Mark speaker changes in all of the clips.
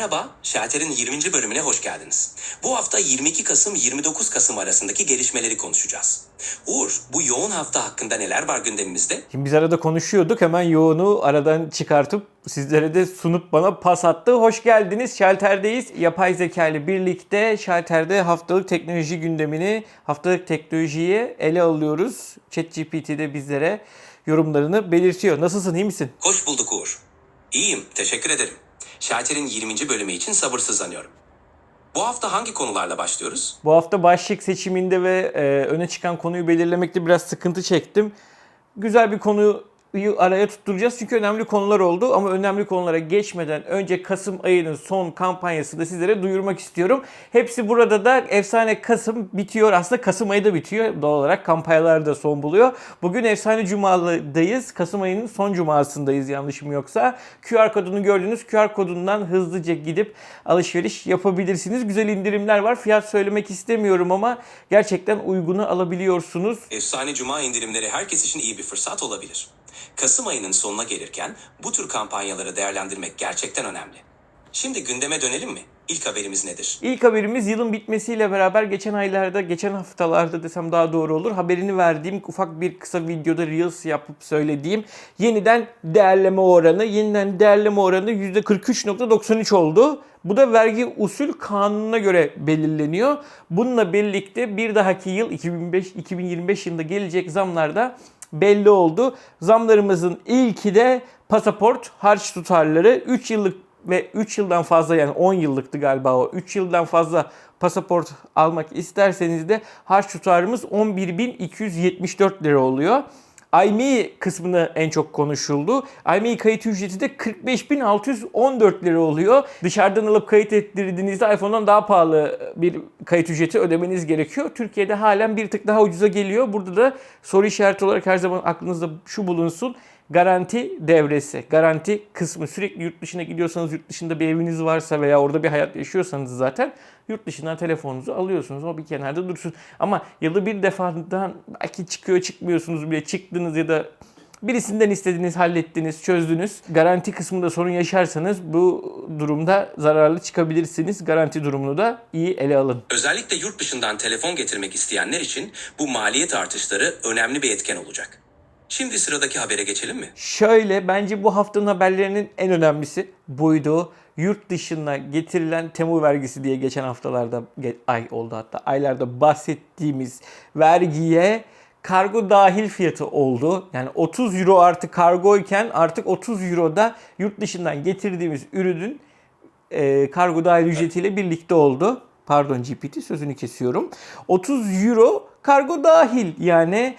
Speaker 1: Merhaba, Şalter'in 20. bölümüne hoş geldiniz. Bu hafta 22 Kasım 29 Kasım arasındaki gelişmeleri konuşacağız. Uğur, bu yoğun hafta hakkında neler var gündemimizde?
Speaker 2: Şimdi biz arada konuşuyorduk. Hemen yoğunu aradan çıkartıp sizlere de sunup bana pas attı. Hoş geldiniz. Şalter'deyiz. Yapay zeka ile birlikte Şalter'de haftalık teknoloji gündemini, haftalık teknolojiyi ele alıyoruz. ChatGPT de bizlere yorumlarını belirtiyor. Nasılsın? iyi misin?
Speaker 1: Hoş bulduk Uğur. İyiyim, teşekkür ederim. Şalter'in 20. bölümü için sabırsızlanıyorum. Bu hafta hangi konularla başlıyoruz?
Speaker 2: Bu hafta başlık seçiminde ve e, öne çıkan konuyu belirlemekte biraz sıkıntı çektim. Güzel bir konuyu araya tutturacağız çünkü önemli konular oldu ama önemli konulara geçmeden önce Kasım ayının son kampanyasını da sizlere duyurmak istiyorum. Hepsi burada da efsane Kasım bitiyor. Aslında Kasım ayı da bitiyor. Doğal olarak kampanyalar da son buluyor. Bugün efsane Cuma'dayız. Kasım ayının son cumasındayız yanlışım yoksa. QR kodunu gördünüz. QR kodundan hızlıca gidip alışveriş yapabilirsiniz. Güzel indirimler var. Fiyat söylemek istemiyorum ama gerçekten uygunu alabiliyorsunuz.
Speaker 1: Efsane Cuma indirimleri herkes için iyi bir fırsat olabilir. Kasım ayının sonuna gelirken bu tür kampanyaları değerlendirmek gerçekten önemli. Şimdi gündeme dönelim mi? İlk haberimiz nedir?
Speaker 2: İlk haberimiz yılın bitmesiyle beraber geçen aylarda, geçen haftalarda desem daha doğru olur. Haberini verdiğim ufak bir kısa videoda Reels yapıp söylediğim yeniden değerleme oranı, yeniden değerleme oranı %43.93 oldu. Bu da vergi usul kanununa göre belirleniyor. Bununla birlikte bir dahaki yıl 2005 2025 yılında gelecek zamlarda belli oldu. Zamlarımızın ilki de pasaport harç tutarları 3 yıllık ve 3 yıldan fazla yani 10 yıllıktı galiba o. 3 yıldan fazla pasaport almak isterseniz de harç tutarımız 11.274 lira oluyor. IMEI kısmını en çok konuşuldu. IMEI kayıt ücreti de 45.614 lira oluyor. Dışarıdan alıp kayıt ettirdiğinizde iPhone'dan daha pahalı bir kayıt ücreti ödemeniz gerekiyor. Türkiye'de halen bir tık daha ucuza geliyor. Burada da soru işareti olarak her zaman aklınızda şu bulunsun garanti devresi, garanti kısmı sürekli yurt dışına gidiyorsanız, yurt dışında bir eviniz varsa veya orada bir hayat yaşıyorsanız zaten yurt dışından telefonunuzu alıyorsunuz. O bir kenarda dursun. Ama yılda bir defadan belki çıkıyor çıkmıyorsunuz bile çıktınız ya da birisinden istediğiniz, hallettiniz, çözdünüz. Garanti kısmında sorun yaşarsanız bu durumda zararlı çıkabilirsiniz. Garanti durumunu da iyi ele alın.
Speaker 1: Özellikle yurt dışından telefon getirmek isteyenler için bu maliyet artışları önemli bir etken olacak. Şimdi sıradaki habere geçelim mi?
Speaker 2: Şöyle bence bu haftanın haberlerinin en önemlisi buydu. Yurt dışına getirilen temu vergisi diye geçen haftalarda ay oldu hatta aylarda bahsettiğimiz vergiye kargo dahil fiyatı oldu. Yani 30 euro artı kargoyken artık 30 euroda yurt dışından getirdiğimiz ürünün e, kargo dahil ücretiyle birlikte oldu. Pardon GPT sözünü kesiyorum. 30 euro kargo dahil yani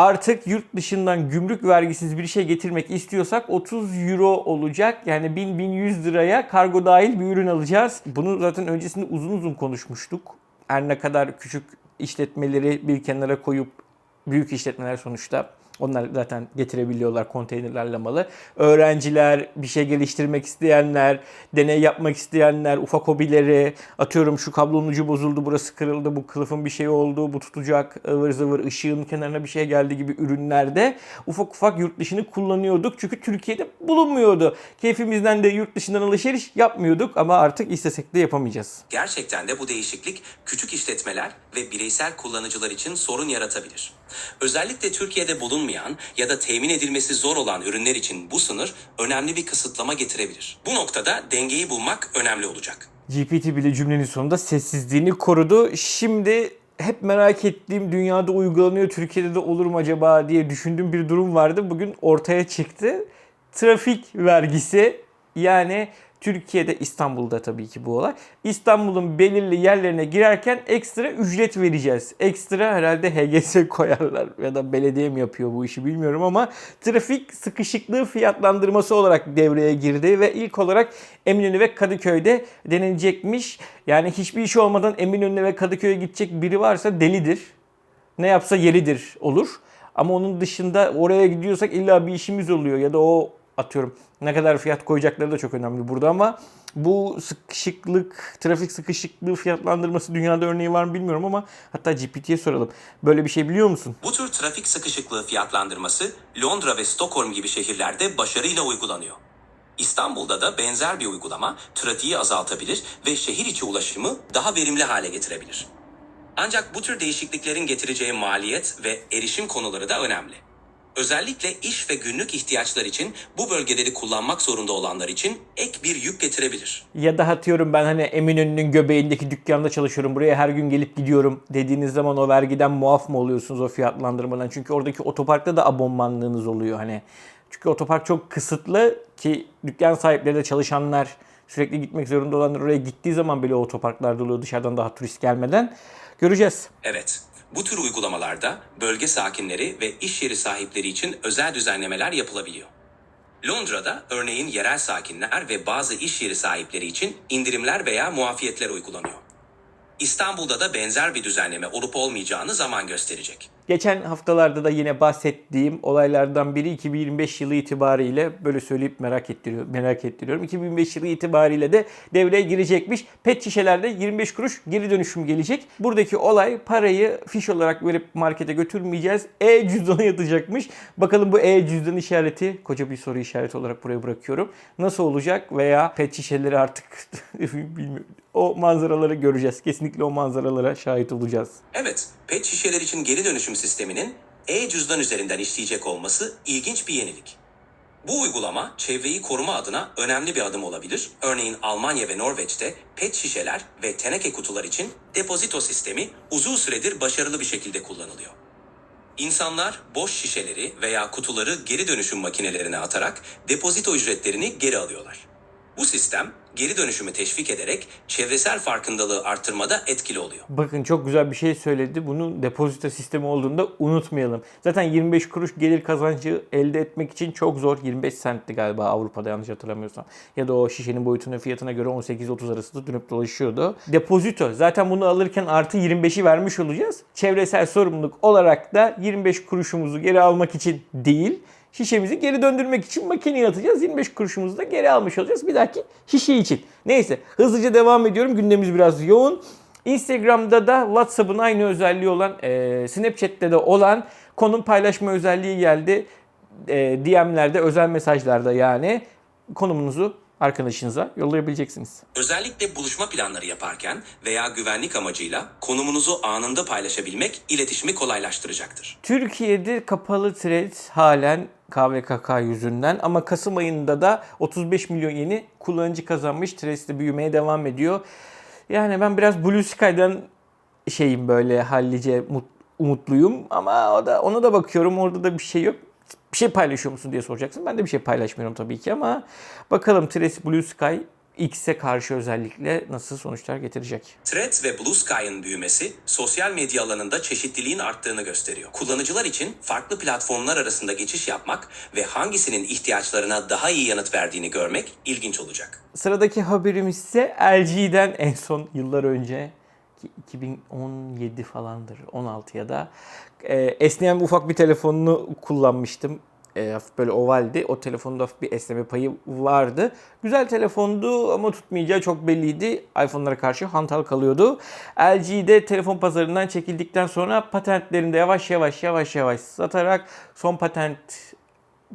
Speaker 2: artık yurt dışından gümrük vergisiz bir şey getirmek istiyorsak 30 euro olacak. Yani 1000-1100 liraya kargo dahil bir ürün alacağız. Bunu zaten öncesinde uzun uzun konuşmuştuk. Her ne kadar küçük işletmeleri bir kenara koyup büyük işletmeler sonuçta onlar zaten getirebiliyorlar konteynerlerle malı. Öğrenciler, bir şey geliştirmek isteyenler, deney yapmak isteyenler, ufak hobileri, atıyorum şu kablonun ucu bozuldu, burası kırıldı, bu kılıfın bir şey oldu, bu tutacak, ıvır zıvır, ışığın kenarına bir şey geldi gibi ürünlerde ufak ufak yurt dışını kullanıyorduk. Çünkü Türkiye'de bulunmuyordu. Keyfimizden de yurt dışından alışveriş yapmıyorduk ama artık istesek de yapamayacağız.
Speaker 1: Gerçekten de bu değişiklik küçük işletmeler ve bireysel kullanıcılar için sorun yaratabilir. Özellikle Türkiye'de bulunmayan ya da temin edilmesi zor olan ürünler için bu sınır önemli bir kısıtlama getirebilir. Bu noktada dengeyi bulmak önemli olacak.
Speaker 2: GPT bile cümlenin sonunda sessizliğini korudu. Şimdi hep merak ettiğim dünyada uygulanıyor, Türkiye'de de olur mu acaba diye düşündüğüm bir durum vardı. Bugün ortaya çıktı. Trafik vergisi yani Türkiye'de İstanbul'da tabii ki bu olay. İstanbul'un belirli yerlerine girerken ekstra ücret vereceğiz. Ekstra herhalde HGS koyarlar ya da belediye mi yapıyor bu işi bilmiyorum ama trafik sıkışıklığı fiyatlandırması olarak devreye girdi ve ilk olarak Eminönü ve Kadıköy'de denenecekmiş. Yani hiçbir işi olmadan Eminönü ve Kadıköy'e gidecek biri varsa delidir. Ne yapsa yeridir olur. Ama onun dışında oraya gidiyorsak illa bir işimiz oluyor ya da o atıyorum ne kadar fiyat koyacakları da çok önemli burada ama bu sıkışıklık, trafik sıkışıklığı fiyatlandırması dünyada örneği var mı bilmiyorum ama hatta GPT'ye soralım. Böyle bir şey biliyor musun?
Speaker 1: Bu tür trafik sıkışıklığı fiyatlandırması Londra ve Stockholm gibi şehirlerde başarıyla uygulanıyor. İstanbul'da da benzer bir uygulama trafiği azaltabilir ve şehir içi ulaşımı daha verimli hale getirebilir. Ancak bu tür değişikliklerin getireceği maliyet ve erişim konuları da önemli. Özellikle iş ve günlük ihtiyaçlar için bu bölgeleri kullanmak zorunda olanlar için ek bir yük getirebilir.
Speaker 2: Ya da atıyorum ben hani Eminönü'nün göbeğindeki dükkanda çalışıyorum. Buraya her gün gelip gidiyorum dediğiniz zaman o vergiden muaf mı oluyorsunuz o fiyatlandırmadan? Çünkü oradaki otoparkta da abonmanlığınız oluyor hani. Çünkü otopark çok kısıtlı ki dükkan sahipleri de çalışanlar sürekli gitmek zorunda olanlar oraya gittiği zaman bile otoparklar doluyor dışarıdan daha turist gelmeden. Göreceğiz.
Speaker 1: Evet, bu tür uygulamalarda bölge sakinleri ve iş yeri sahipleri için özel düzenlemeler yapılabiliyor. Londra'da örneğin yerel sakinler ve bazı iş yeri sahipleri için indirimler veya muafiyetler uygulanıyor. İstanbul'da da benzer bir düzenleme olup olmayacağını zaman gösterecek.
Speaker 2: Geçen haftalarda da yine bahsettiğim olaylardan biri 2025 yılı itibariyle böyle söyleyip merak ettiriyor, merak ettiriyorum. 2025 yılı itibariyle de devreye girecekmiş. Pet şişelerde 25 kuruş geri dönüşüm gelecek. Buradaki olay parayı fiş olarak verip markete götürmeyeceğiz. E-cüzdana yatacakmış. Bakalım bu e-cüzdan işareti koca bir soru işareti olarak buraya bırakıyorum. Nasıl olacak veya pet şişeleri artık bilmiyorum. O manzaraları göreceğiz. Kesinlikle o manzaralara şahit olacağız.
Speaker 1: Evet, pet şişeler için geri dönüşüm sisteminin e-cüzdan üzerinden işleyecek olması ilginç bir yenilik. Bu uygulama çevreyi koruma adına önemli bir adım olabilir. Örneğin Almanya ve Norveç'te pet şişeler ve teneke kutular için depozito sistemi uzun süredir başarılı bir şekilde kullanılıyor. İnsanlar boş şişeleri veya kutuları geri dönüşüm makinelerine atarak depozito ücretlerini geri alıyorlar. Bu sistem geri dönüşümü teşvik ederek çevresel farkındalığı arttırmada etkili oluyor.
Speaker 2: Bakın çok güzel bir şey söyledi. Bunun depozito sistemi olduğunda unutmayalım. Zaten 25 kuruş gelir kazancı elde etmek için çok zor. 25 sentti galiba Avrupa'da yanlış hatırlamıyorsam. Ya da o şişenin boyutuna fiyatına göre 18-30 arasında dönüp dolaşıyordu. Depozito. Zaten bunu alırken artı 25'i vermiş olacağız. Çevresel sorumluluk olarak da 25 kuruşumuzu geri almak için değil şişemizi geri döndürmek için makineye atacağız. 25 kuruşumuzu da geri almış olacağız bir dahaki şişe için. Neyse hızlıca devam ediyorum. Gündemimiz biraz yoğun. Instagram'da da WhatsApp'ın aynı özelliği olan, e, Snapchat'te de olan konum paylaşma özelliği geldi. E, DM'lerde, özel mesajlarda yani konumunuzu arkadaşınıza yollayabileceksiniz.
Speaker 1: Özellikle buluşma planları yaparken veya güvenlik amacıyla konumunuzu anında paylaşabilmek iletişimi kolaylaştıracaktır.
Speaker 2: Türkiye'de kapalı thread halen KVKK yüzünden ama Kasım ayında da 35 milyon yeni kullanıcı kazanmış. De büyümeye devam ediyor. Yani ben biraz Blue Sky'dan şeyim böyle hallice mut- umutluyum ama o da ona da bakıyorum orada da bir şey yok. Bir şey paylaşıyor musun diye soracaksın. Ben de bir şey paylaşmıyorum tabii ki ama bakalım Threads Blue Sky X'e karşı özellikle nasıl sonuçlar getirecek.
Speaker 1: Threads ve Blue Sky'ın büyümesi sosyal medya alanında çeşitliliğin arttığını gösteriyor. Kullanıcılar için farklı platformlar arasında geçiş yapmak ve hangisinin ihtiyaçlarına daha iyi yanıt verdiğini görmek ilginç olacak.
Speaker 2: Sıradaki haberimiz ise LG'den en son yıllar önce ki 2017 falandır 16 ya da e, esneyen ufak bir telefonunu kullanmıştım. E, hafif böyle ovaldi. O telefonda hafif bir esneme payı vardı. Güzel telefondu ama tutmayacağı çok belliydi. iPhone'lara karşı hantal kalıyordu. LG'de telefon pazarından çekildikten sonra patentlerinde yavaş yavaş yavaş yavaş satarak son patent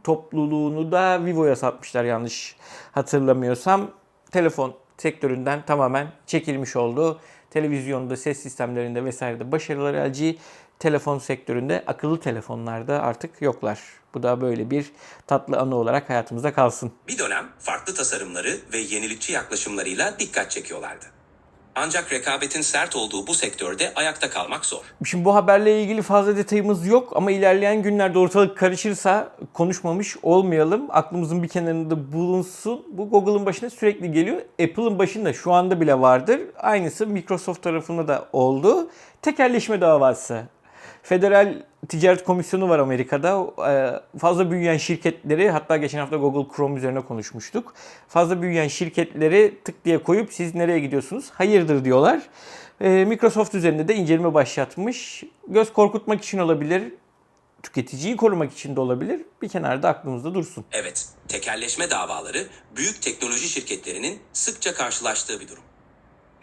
Speaker 2: topluluğunu da Vivo'ya satmışlar yanlış hatırlamıyorsam. Telefon sektöründen tamamen çekilmiş oldu. Televizyonda, ses sistemlerinde vesairede başarılar LG. Telefon sektöründe, akıllı telefonlarda artık yoklar. Bu da böyle bir tatlı anı olarak hayatımızda kalsın.
Speaker 1: Bir dönem farklı tasarımları ve yenilikçi yaklaşımlarıyla dikkat çekiyorlardı. Ancak rekabetin sert olduğu bu sektörde ayakta kalmak zor.
Speaker 2: Şimdi bu haberle ilgili fazla detayımız yok ama ilerleyen günlerde ortalık karışırsa konuşmamış olmayalım. Aklımızın bir kenarında bulunsun. Bu Google'ın başına sürekli geliyor. Apple'ın başında şu anda bile vardır. Aynısı Microsoft tarafında da oldu. Tekelleşme davası. Federal Ticaret Komisyonu var Amerika'da. Ee, Fazla büyüyen şirketleri hatta geçen hafta Google Chrome üzerine konuşmuştuk. Fazla büyüyen şirketleri tık diye koyup siz nereye gidiyorsunuz? Hayırdır diyorlar. Ee, Microsoft üzerinde de inceleme başlatmış. Göz korkutmak için olabilir. Tüketiciyi korumak için de olabilir. Bir kenarda aklımızda dursun.
Speaker 1: Evet, tekelleşme davaları büyük teknoloji şirketlerinin sıkça karşılaştığı bir durum.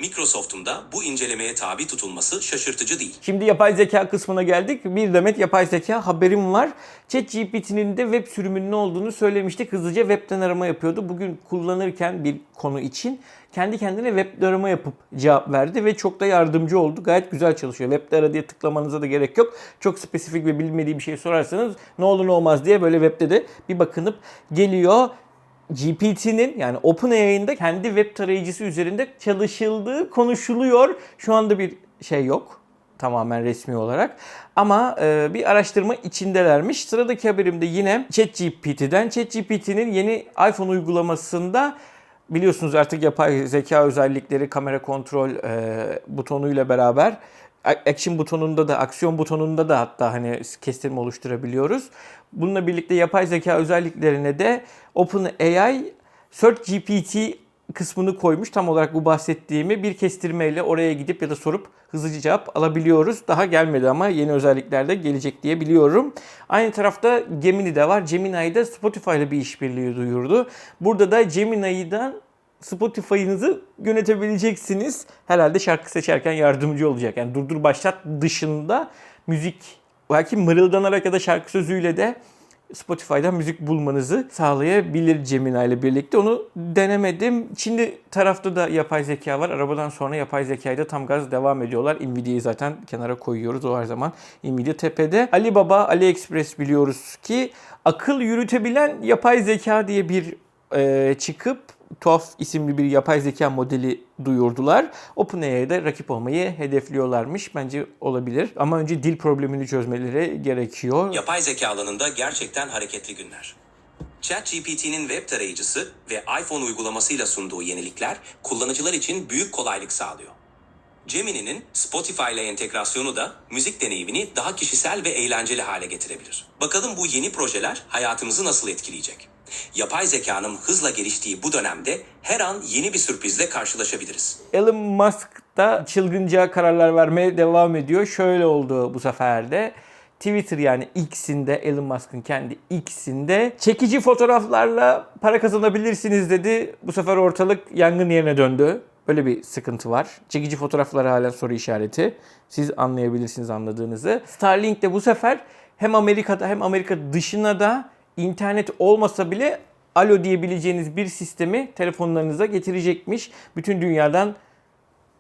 Speaker 1: Microsoft'un da bu incelemeye tabi tutulması şaşırtıcı değil.
Speaker 2: Şimdi yapay zeka kısmına geldik. Bir demet yapay zeka haberim var. ChatGPT'nin de web sürümünün ne olduğunu söylemiştik. Hızlıca webten arama yapıyordu. Bugün kullanırken bir konu için kendi kendine webde arama yapıp cevap verdi ve çok da yardımcı oldu. Gayet güzel çalışıyor. Webde ara diye tıklamanıza da gerek yok. Çok spesifik ve bilmediği bir şey sorarsanız ne olur ne olmaz diye böyle webde de bir bakınıp geliyor. GPT'nin yani OpenAI'nin de kendi web tarayıcısı üzerinde çalışıldığı konuşuluyor. Şu anda bir şey yok tamamen resmi olarak. Ama e, bir araştırma içindelermiş. Sıradaki haberimde yine ChatGPT'den. ChatGPT'nin yeni iPhone uygulamasında biliyorsunuz artık yapay zeka özellikleri kamera kontrol e, butonuyla beraber action butonunda da aksiyon butonunda da hatta hani kestirme oluşturabiliyoruz. Bununla birlikte yapay zeka özelliklerine de OpenAI Search GPT kısmını koymuş. Tam olarak bu bahsettiğimi bir kestirmeyle oraya gidip ya da sorup hızlıca cevap alabiliyoruz. Daha gelmedi ama yeni özellikler de gelecek diye biliyorum. Aynı tarafta Gemini de var. Gemini de Spotify ile bir işbirliği duyurdu. Burada da Gemini'den Spotify'ınızı yönetebileceksiniz. Herhalde şarkı seçerken yardımcı olacak. Yani durdur başlat dışında müzik belki mırıldanarak ya da şarkı sözüyle de Spotify'dan müzik bulmanızı sağlayabilir Gemini ile birlikte. Onu denemedim. Şimdi tarafta da yapay zeka var. Arabadan sonra yapay zekayı da tam gaz devam ediyorlar. Nvidia'yı zaten kenara koyuyoruz o her zaman. Nvidia tepede. Alibaba, AliExpress biliyoruz ki akıl yürütebilen yapay zeka diye bir e, çıkıp tuhaf isimli bir yapay zeka modeli duyurdular. OpenAI'ye de rakip olmayı hedefliyorlarmış. Bence olabilir. Ama önce dil problemini çözmeleri gerekiyor.
Speaker 1: Yapay zeka alanında gerçekten hareketli günler. ChatGPT'nin web tarayıcısı ve iPhone uygulamasıyla sunduğu yenilikler kullanıcılar için büyük kolaylık sağlıyor. Gemini'nin Spotify ile entegrasyonu da müzik deneyimini daha kişisel ve eğlenceli hale getirebilir. Bakalım bu yeni projeler hayatımızı nasıl etkileyecek? Yapay zekanın hızla geliştiği bu dönemde her an yeni bir sürprizle karşılaşabiliriz.
Speaker 2: Elon Musk da çılgınca kararlar vermeye devam ediyor. Şöyle oldu bu sefer de. Twitter yani X'inde Elon Musk'ın kendi X'inde çekici fotoğraflarla para kazanabilirsiniz dedi. Bu sefer ortalık yangın yerine döndü. Böyle bir sıkıntı var. Çekici fotoğraflar hala soru işareti. Siz anlayabilirsiniz anladığınızı. Starlink de bu sefer hem Amerika'da hem Amerika dışına da internet olmasa bile alo diyebileceğiniz bir sistemi telefonlarınıza getirecekmiş. Bütün dünyadan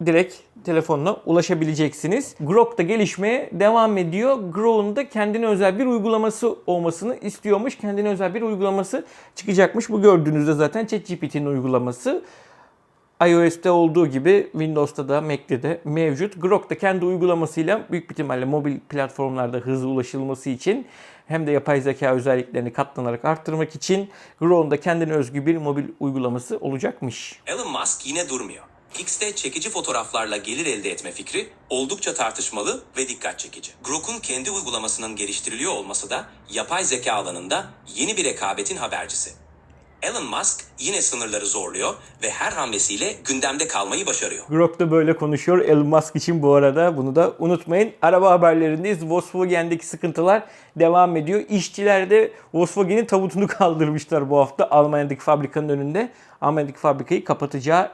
Speaker 2: direkt telefonla ulaşabileceksiniz. Grok da gelişmeye devam ediyor. Grok'un da kendine özel bir uygulaması olmasını istiyormuş. Kendine özel bir uygulaması çıkacakmış. Bu gördüğünüzde zaten ChatGPT'nin uygulaması iOS'te olduğu gibi Windows'ta da Mac'te de mevcut. Grok da kendi uygulamasıyla büyük bir ihtimalle mobil platformlarda hızlı ulaşılması için hem de yapay zeka özelliklerini katlanarak arttırmak için Grok'un da kendine özgü bir mobil uygulaması olacakmış.
Speaker 1: Elon Musk yine durmuyor. X'te çekici fotoğraflarla gelir elde etme fikri oldukça tartışmalı ve dikkat çekici. Grok'un kendi uygulamasının geliştiriliyor olması da yapay zeka alanında yeni bir rekabetin habercisi. Elon Musk yine sınırları zorluyor ve her hamlesiyle gündemde kalmayı başarıyor.
Speaker 2: Grok da böyle konuşuyor Elon Musk için bu arada. Bunu da unutmayın. Araba haberlerindeyiz. Volkswagen'deki sıkıntılar devam ediyor. İşçiler de Volkswagen'in tabutunu kaldırmışlar bu hafta Almanya'daki fabrikanın önünde. Almanya'daki fabrikayı kapatacağı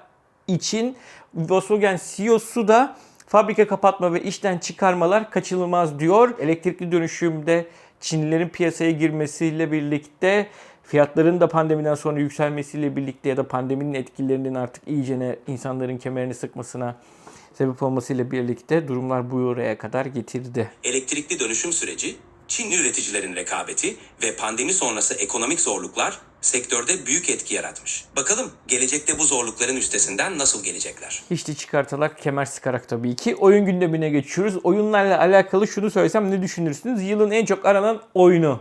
Speaker 2: için Volkswagen CEO'su da fabrika kapatma ve işten çıkarmalar kaçınılmaz diyor. Elektrikli dönüşümde Çinlilerin piyasaya girmesiyle birlikte fiyatların da pandemiden sonra yükselmesiyle birlikte ya da pandeminin etkilerinin artık iyicene insanların kemerini sıkmasına sebep olmasıyla birlikte durumlar bu oraya kadar getirdi.
Speaker 1: Elektrikli dönüşüm süreci, Çinli üreticilerin rekabeti ve pandemi sonrası ekonomik zorluklar sektörde büyük etki yaratmış. Bakalım gelecekte bu zorlukların üstesinden nasıl gelecekler?
Speaker 2: Hiç de çıkartarak kemer sıkarak tabii ki. Oyun gündemine geçiyoruz. Oyunlarla alakalı şunu söylesem ne düşünürsünüz? Yılın en çok aranan oyunu.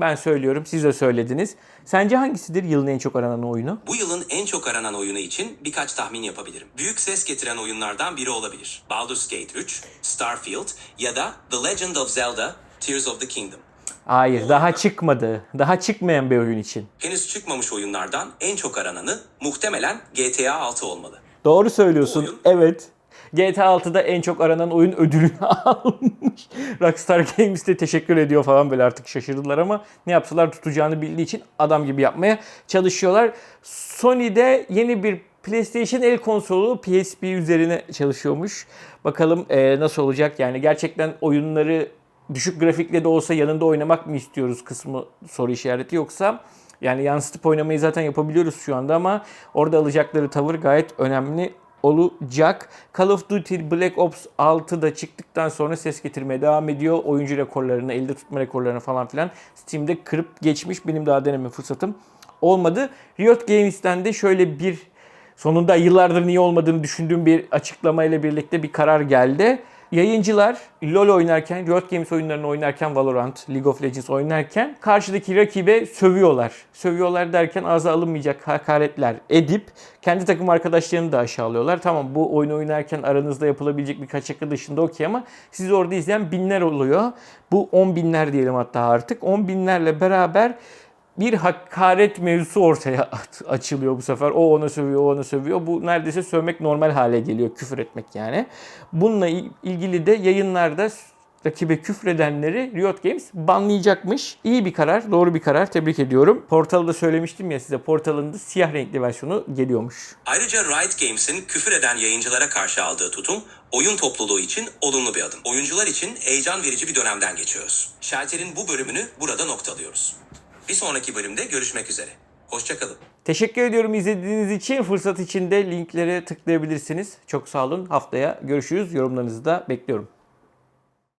Speaker 2: Ben söylüyorum, siz de söylediniz. Sence hangisidir yılın en çok aranan oyunu?
Speaker 1: Bu yılın en çok aranan oyunu için birkaç tahmin yapabilirim. Büyük ses getiren oyunlardan biri olabilir. Baldur's Gate 3, Starfield ya da The Legend of Zelda Tears of the Kingdom.
Speaker 2: Hayır, daha çıkmadı. Daha çıkmayan bir oyun için.
Speaker 1: Henüz çıkmamış oyunlardan en çok arananı muhtemelen GTA 6 olmalı.
Speaker 2: Doğru söylüyorsun.
Speaker 1: Oyun.
Speaker 2: Evet. GTA 6'da en çok aranan oyun ödülünü almış. Rockstar Games de teşekkür ediyor falan böyle artık şaşırdılar ama ne yapsalar tutacağını bildiği için adam gibi yapmaya çalışıyorlar. Sony'de yeni bir PlayStation el konsolu PSP üzerine çalışıyormuş. Bakalım e, nasıl olacak yani gerçekten oyunları düşük grafikle de olsa yanında oynamak mı istiyoruz kısmı soru işareti yoksa yani yansıtıp oynamayı zaten yapabiliyoruz şu anda ama orada alacakları tavır gayet önemli olacak. Call of Duty Black Ops 6 da çıktıktan sonra ses getirmeye devam ediyor. Oyuncu rekorlarını, elde tutma rekorlarını falan filan Steam'de kırıp geçmiş. Benim daha deneme fırsatım olmadı. Riot Games'ten de şöyle bir sonunda yıllardır niye olmadığını düşündüğüm bir açıklamayla birlikte bir karar geldi. Yayıncılar LoL oynarken, Riot Games oyunlarını oynarken, Valorant, League of Legends oynarken karşıdaki rakibe sövüyorlar. Sövüyorlar derken ağza alınmayacak hakaretler edip kendi takım arkadaşlarını da aşağılıyorlar. Tamam bu oyunu oynarken aranızda yapılabilecek birkaç şaka dışında okey ama sizi orada izleyen binler oluyor. Bu on binler diyelim hatta artık. On binlerle beraber bir hakaret mevzusu ortaya açılıyor bu sefer. O ona sövüyor, o ona sövüyor. Bu neredeyse sövmek normal hale geliyor. Küfür etmek yani. Bununla il- ilgili de yayınlarda rakibe küfredenleri Riot Games banlayacakmış. İyi bir karar, doğru bir karar. Tebrik ediyorum. Portal'da söylemiştim ya size. Portal'ın da siyah renkli versiyonu geliyormuş.
Speaker 1: Ayrıca Riot Games'in küfür eden yayıncılara karşı aldığı tutum oyun topluluğu için olumlu bir adım. Oyuncular için heyecan verici bir dönemden geçiyoruz. Shelter'in bu bölümünü burada noktalıyoruz. Bir sonraki bölümde görüşmek üzere. Hoşçakalın.
Speaker 2: Teşekkür ediyorum izlediğiniz için. Fırsat için de linklere tıklayabilirsiniz. Çok sağ olun. Haftaya görüşürüz. Yorumlarınızı da bekliyorum.